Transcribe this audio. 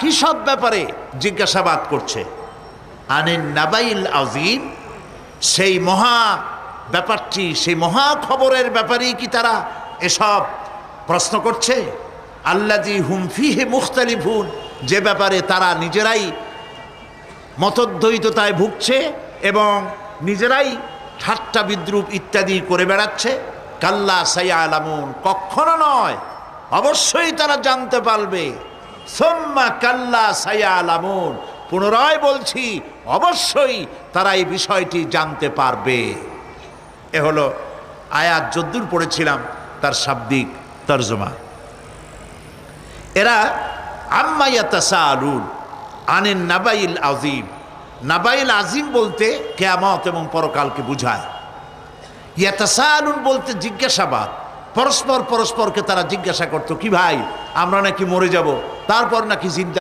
কি সব ব্যাপারে জিজ্ঞাসাবাদ করছে? আনিন নাবাইল আজিম সেই মহা ব্যাপারটি, সেই মহা খবরের ব্যাপারেই কি তারা এসব প্রশ্ন করছে? আল্লাজি হুমফিহে মুখতালিফুন, যে ব্যাপারে তারা নিজেরাই মতদ্বৈততায় ভুগছে এবং নিজেরাই ঠাট্টা বিদ্রুপ ইত্যাদি করে বেড়াচ্ছে। কাল্লা সাইয়া আলামুন কখনো নয়, অবশ্যই তারা জানতে পারবে। সোম্মা কাল্লা সাইয়া আলামুন পুনরায় বলছি, অবশ্যই তারা এই বিষয়টি জানতে পারবে। এ হলো আয়াত যদ্দূর পড়েছিলাম, তার শাব্দিক তর্জমা। এরা আম্মাইয়াতাসা আলুন আনেন নাবাইল আজিম নাবাইল আজিম বলতে কেয়ামত এবং পরকালকে বুঝায়। ইয়াতাসা আলুন বলতে জিজ্ঞাসাবাদ। পরস্পর পরস্পরকে তারা জিজ্ঞাসা করতো, কি ভাই, আমরা নাকি মরে যাব? তারপর নাকি জিন্দা